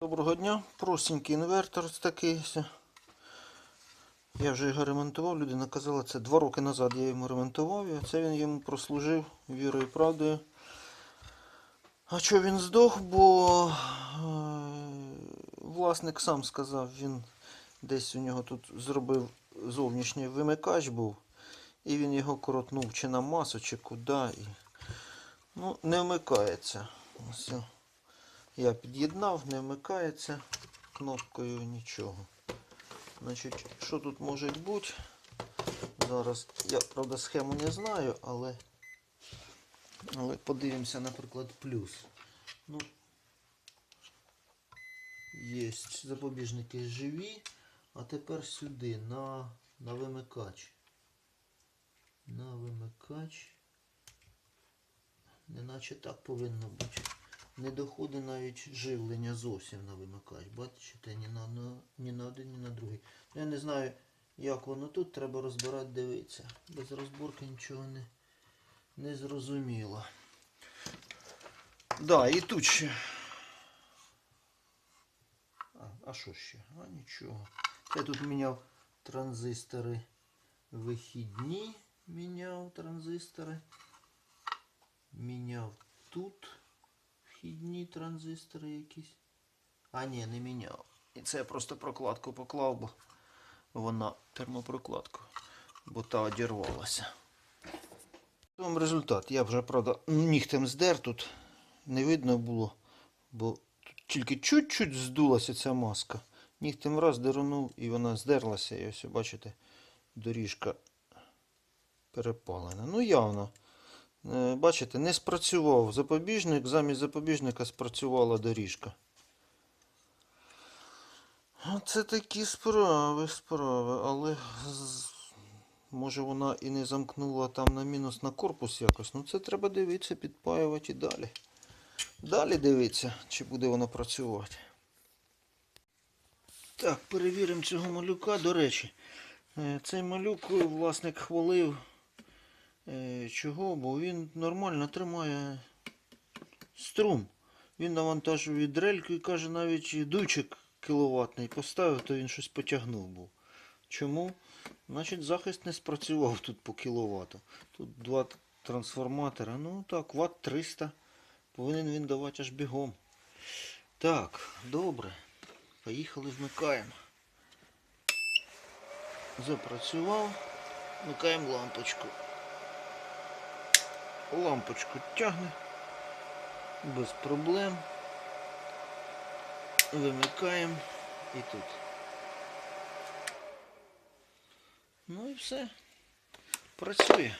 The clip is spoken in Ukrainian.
Доброго дня, простенький інвертор такий. Я вже його ремонтував, людина казала, це два роки назад я йому ремонтував, і це він йому прослужив вірою і правдою. А що він здох, бо е, власник сам сказав, він десь у нього тут зробив зовнішній вимикач був, і він його коротнув чи на масу, чи куди. І... Ну, не вмикається. Ось. Я під'єднав, не вмикається кнопкою нічого. Значить, що тут може бути? Зараз я, правда, схему не знаю, але, але подивимося, наприклад, плюс. Ну, є запобіжники живі, а тепер сюди, на, на вимикач. На вимикач. Неначе так повинно бути. Не доходить навіть живлення зовсім на вимикач. Бачите, ні на, ні на один, ні на другий. Ну, Я не знаю, як воно тут, треба розбирати, дивитися. Без розборки нічого не, не зрозуміло. Да, і тут ще. А, а що ще? А нічого. Я тут міняв транзистори вихідні. Міняв транзистори. Міняв тут вхідні транзистори якісь. А ні, не міняв. І це я просто прокладку поклав, бо вона термопрокладку, бо та одірвалася. Вам результат. Я вже, правда, нігтем здер тут. Не видно було, бо тут тільки чуть-чуть здулася ця маска. Нігтем раз дернув і вона здерлася. І ось, бачите, доріжка перепалена. Ну, явно. Е, Бачите, не спрацював запобіжник, замість запобіжника спрацювала доріжка. Це такі справи, справи, але може вона і не замкнула там на мінус на корпус якось. Ну це треба дивитися, підпаювати і далі. Далі дивитися, чи буде воно працювати. Так, перевіримо цього малюка. До речі, е, цей малюк власник хвалив. Е, Чого? Бо він нормально тримає струм. Він навантажує дрельку і каже, навіть дуйчик кіловатний поставив, то він щось потягнув був. Чому? Значить, захист не спрацював тут по кіловату. Тут два трансформатора. Ну так, ватт 300. Повинен він давати аж бігом. Так, добре. Поїхали, вмикаємо. Запрацював. Вмикаємо лампочку. Лампочку тягне. Без проблем. Вимикаємо і тут. Ну і все. Працює.